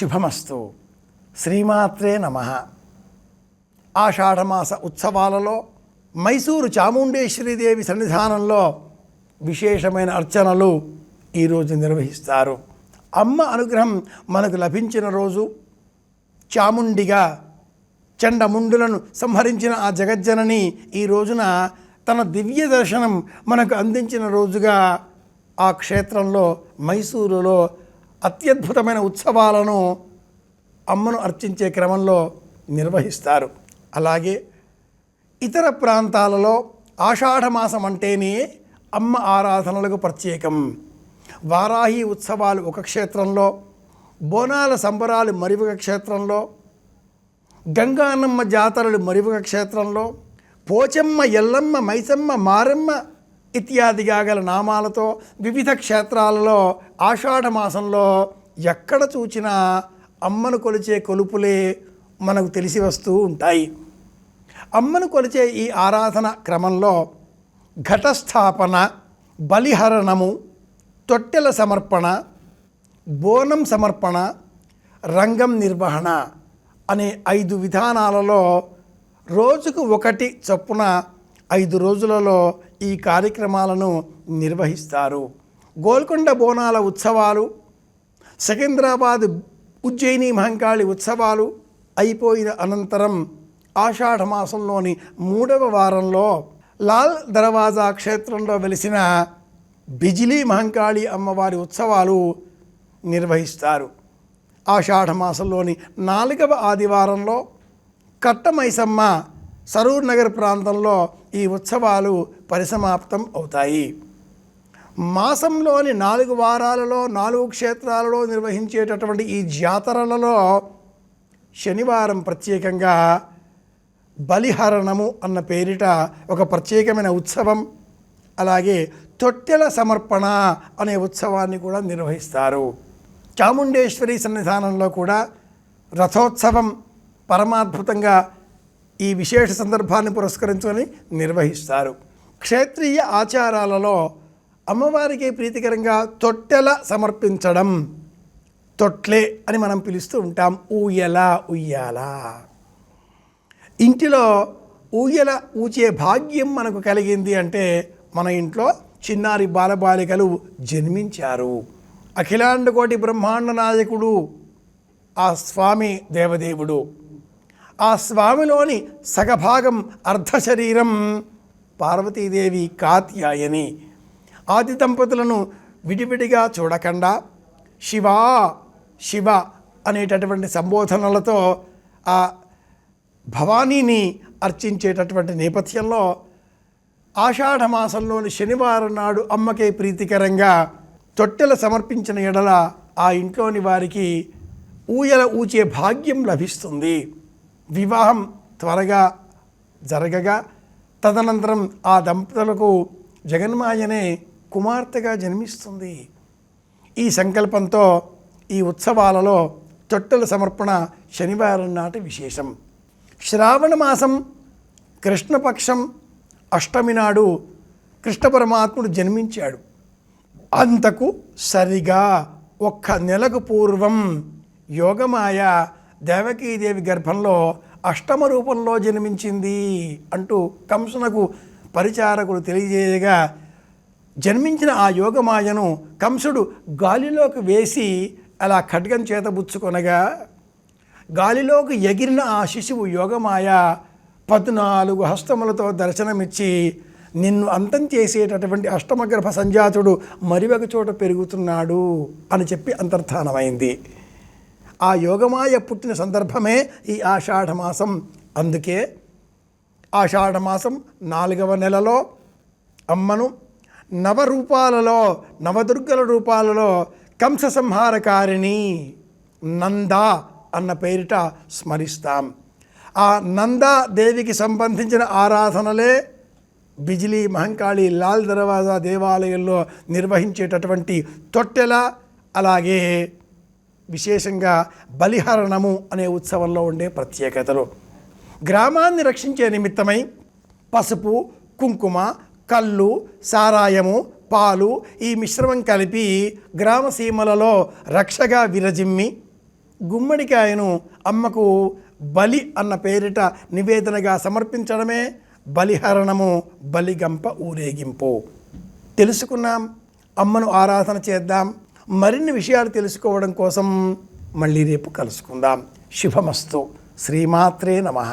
శుభమస్తు. శ్రీమాత్రే నమ. ఆషాఢమాస ఉత్సవాలలో మైసూరు చాముండేశ్వరీదేవి సన్నిధానంలో విశేషమైన అర్చనలు ఈరోజు నిర్వహిస్తారు. అమ్మ అనుగ్రహం మనకు లభించిన రోజు. చాముండిగా చండముండులను సంహరించిన ఆ జగజ్జనని ఈ రోజున తన దివ్య దర్శనం మనకు అందించిన రోజుగా ఆ క్షేత్రంలో మైసూరులో అత్యద్భుతమైన ఉత్సవాలను అమ్మను అర్చించే క్రమంలో నిర్వహిస్తారు. అలాగే ఇతర ప్రాంతాలలో ఆషాఢమాసం అంటేనే అమ్మ ఆరాధనలకు ప్రత్యేకం. వారాహి ఉత్సవాలు ఒక క్షేత్రంలో బోనాల సంబరాలు మరివక క్షేత్రంలో గంగానమ్మ జాతరలు మరివక క్షేత్రంలో పోచమ్మ ఎల్లమ్మ మైసమ్మ మారమ్మ ఇత్యాదిగా గల నామాలతో వివిధ క్షేత్రాలలో ఆషాఢ మాసంలో ఎక్కడ చూచినా అమ్మను కొలిచే కొలుపులే మనకు తెలిసి వస్తూ ఉంటాయి. అమ్మను కొలిచే ఈ ఆరాధన క్రమంలో ఘటస్థాపన బలిహరణము తొట్టెల సమర్పణ బోనం సమర్పణ రంగం నిర్వహణ అనే ఐదు విధానాలలో రోజుకు ఒకటి చొప్పున ఐదు రోజులలో ఈ కార్యక్రమాలను నిర్వహిస్తారు. గోల్కొండ బోనాల ఉత్సవాలు సికింద్రాబాద్ ఉజ్జయిని మహంకాళి ఉత్సవాలు అయిపోయిన అనంతరం ఆషాఢ మాసంలోని మూడవ వారంలో లాల్ దర్వాజా క్షేత్రంలో వెలిసిన బిజిలీ మహంకాళి అమ్మవారి ఉత్సవాలు నిర్వహిస్తారు. ఆషాఢ మాసంలోని నాలుగవ ఆదివారంలో కట్టమైసమ్మ సరూర్ నగర్ ప్రాంతంలో ఈ ఉత్సవాలు పరిసమాప్తం అవుతాయి. మాసంలోని నాలుగు వారాలలో నాలుగు క్షేత్రాలలో నిర్వహించేటటువంటి ఈ జాతరలలో శనివారం ప్రత్యేకంగా బలిహరణము అన్న పేరిట ఒక ప్రత్యేకమైన ఉత్సవం అలాగే తొట్టెల సమర్పణ అనే ఉత్సవాన్ని కూడా నిర్వహిస్తారు. చాముండేశ్వరి సన్నిధానంలో కూడా రథోత్సవం పరమాద్భుతంగా ఈ విశేష సందర్భాన్ని పురస్కరించుకొని నిర్వహిస్తారు. క్షేత్రీయ ఆచారాలలో అమ్మవారికి ప్రీతికరంగా తొట్టెల సమర్పించడం. తొట్లే అని మనం పిలుస్తూ ఉంటాం. ఊయల ఉయ్యాల. ఇంటిలో ఊయల ఊచే భాగ్యం మనకు కలిగింది అంటే మన ఇంట్లో చిన్నారి బాలబాలికలు జన్మించారు. అఖిలాండకోటి బ్రహ్మాండ నాయకుడు ఆ స్వామి దేవదేవుడు. ఆ స్వామిలోని సగభాగం అర్ధ శరీరం పార్వతీదేవి కాత్యాయని ఆది దంపతులను విడివిడిగా చూడకుండా శివా శివ అనేటటువంటి సంబోధనలతో ఆ భవానీని అర్చించేటటువంటి నేపథ్యంలో ఆషాఢ మాసంలోని శనివారం నాడు అమ్మకే ప్రీతికరంగా తొట్టెల సమర్పించిన ఎడల ఆ ఇంట్లోని వారికి ఊయల ఊచే భాగ్యం లభిస్తుంది. వివాహం త్వరగా జరగగా తదనంతరం ఆ దంపతులకు జగన్మాయనే కుమార్తెగా జన్మిస్తుంది. ఈ సంకల్పంతో ఈ ఉత్సవాలలో తొట్టెల సమర్పణ శనివారం నాటి విశేషం. శ్రావణ మాసం కృష్ణపక్షం అష్టమి నాడు కృష్ణ పరమాత్ముడు జన్మించాడు. అంతకు సరిగా ఒక్క నెలకు పూర్వం యోగమాయ దేవకీదేవి గర్భంలో అష్టమ రూపంలో జన్మించింది అంటూ కంసునకు పరిచారకులు తెలియజేయగా జన్మించిన ఆ యోగమాయను కంసుడు గాలిలోకి వేసి అలా ఖడ్గం చేతబుచ్చుకొనగా గాలిలోకి ఎగిరిన ఆ శిశువు యోగమాయ పద్నాలుగు హస్తములతో దర్శనమిచ్చి నిన్ను అంతం చేసేటటువంటి అష్టమగర్భ సంజాతుడు మరి ఒక చోట పెరుగుతున్నాడు అని చెప్పి అంతర్ధానమైంది. ఆ యోగమాయ పుట్టిన సందర్భమే ఈ ఆషాఢమాసం అందుకే ఆషాఢమాసం నాలుగవ నెలలో అమ్మను నవరూపాలలో నవదుర్గల రూపాలలో కంస సంహారకారిణి నంద అన్న పేరిట స్మరిస్తాం. ఆ నందా దేవికి సంబంధించిన ఆరాధనలే బిజిలీ మహంకాళి లాల్ దర్వాజా దేవాలయంలో నిర్వహించేటటువంటి తొట్టెల అలాగే విశేషంగా బలిహరణము అనే ఉత్సవంలో ఉండే ప్రత్యేకతలు. గ్రామాన్ని రక్షించే నిమిత్తమై పసుపు కుంకుమ కళ్ళు సారాయము పాలు ఈ మిశ్రమం కలిపి గ్రామ సీమలలో రక్షగా విరజిమ్మి గుమ్మడికాయను అమ్మకు బలి అన్న పేరిట నివేదనగా సమర్పించడమే బలిహరణము బలిగంప ఊరేగింపు. తెలుసుకున్నాం అమ్మను ఆరాధన చేద్దాం. మరిన్ని విషయాలు తెలుసుకోవడం కోసం మళ్ళీ రేపు కలుసుకుందాం. శుభమస్తు. శ్రీమాత్రే నమః.